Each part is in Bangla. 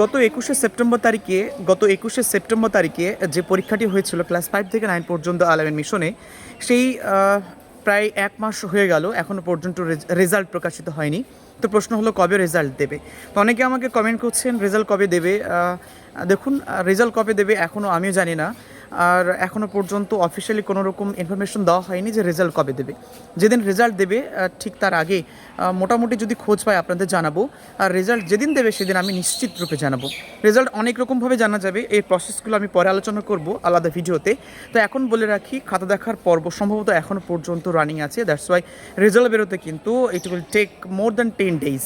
গত একুশে সেপ্টেম্বর তারিখে, গত একুশে সেপ্টেম্বর তারিখে যে পরীক্ষাটি হয়েছিল ক্লাস ফাইভ থেকে নাইন পর্যন্ত আলামেন মিশনে, সেই প্রায় এক মাস হয়ে গেল এখনও পর্যন্ত রেজাল্ট প্রকাশিত হয়নি। তো প্রশ্ন হলো, কবে রেজাল্ট দেবে? তো অনেকে আমাকে কমেন্ট করছেন, রেজাল্ট কবে দেবে? দেখুন রেজাল্ট কবে দেবে এখনও আমিও জানি না। আর এখনও পর্যন্ত অফিসিয়ালি কোনো রকম ইনফরমেশন দেওয়া হয়নি যে রেজাল্ট কবে দেবে। যেদিন রেজাল্ট দেবে ঠিক তার আগে মোটামুটি যদি খোঁজ পাই আপনাদের জানাব। আর রেজাল্ট যেদিন দেবে সেদিন আমি নিশ্চিত রূপে জানাব। রেজাল্ট অনেক রকমভাবে জানা যাবে। এই প্রসেসগুলো আমি পরে আলোচনা করব আলাদা ভিডিওতে। তো এখন বলে রাখি, খাতা দেখার পর্ব সম্ভবত এখনও পর্যন্ত রানিং আছে। দ্যাটস ওয়াই রেজাল্ট বেরোতে কিন্তু it will take more than ten days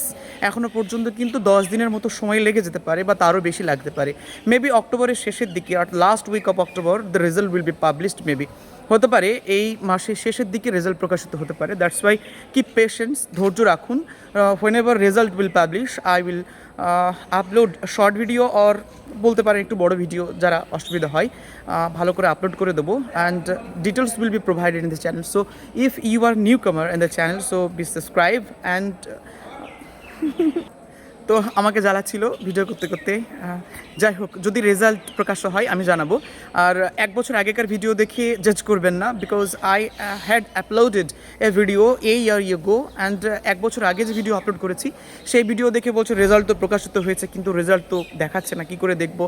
এখনও পর্যন্ত কিন্তু দশ দিনের মতো সময় লেগে যেতে পারে বা তারও বেশি লাগতে পারে। মেবি অক্টোবরের শেষের দিকে আর last week of October the result will be published maybe হতে পারে, এই মাসের শেষের দিকে রেজাল্ট প্রকাশিত হতে পারে। দ্যাটস ওয়াই কিপ পেশেন্স ধৈর্য রাখুন। Whenever result will publish I will upload short video or বলতে পারেন একটু বড় ভিডিও যারা অসুবিধা হয় ভালো করে আপলোড করে দেবো। And details will be provided in the channel so if you are new comer in the channel so be subscribe and তো আমাকে জ্বালাচ্ছিল ভিডিও করতে করতে। যাই হোক, যদি রেজাল্ট প্রকাশ হয়, আমি জানাব। আর এক বছর আগেকার ভিডিও দেখে জাজ করবেন না because I had uploaded a video a year ago and এক বছর আগে যে ভিডিও আপলোড করেছি, সেই ভিডিও দেখে বলছে রেজাল্ট তো প্রকাশিত হয়েছে, কিন্তু রেজাল্ট তো দেখাচ্ছে না, কী করে দেখব?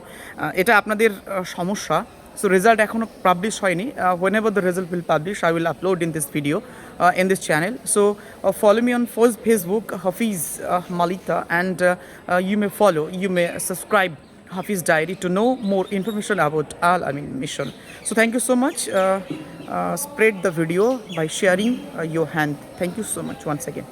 এটা আপনাদের সমস্যা। সো রেজাল্ট এখনও পাবলিশ হয়নি whenever the result will publish I will upload in this video in this channel so follow me on force Facebook Hafiz Malita and you may follow, you may subscribe Hafiz Diary to know more information about Al Amin Mission. So thank you so much. Uh, uh, spread the video by sharing uh, your hand. Thank you so much once again.